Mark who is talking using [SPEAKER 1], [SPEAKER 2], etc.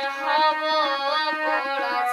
[SPEAKER 1] পড়াবো পড়াবো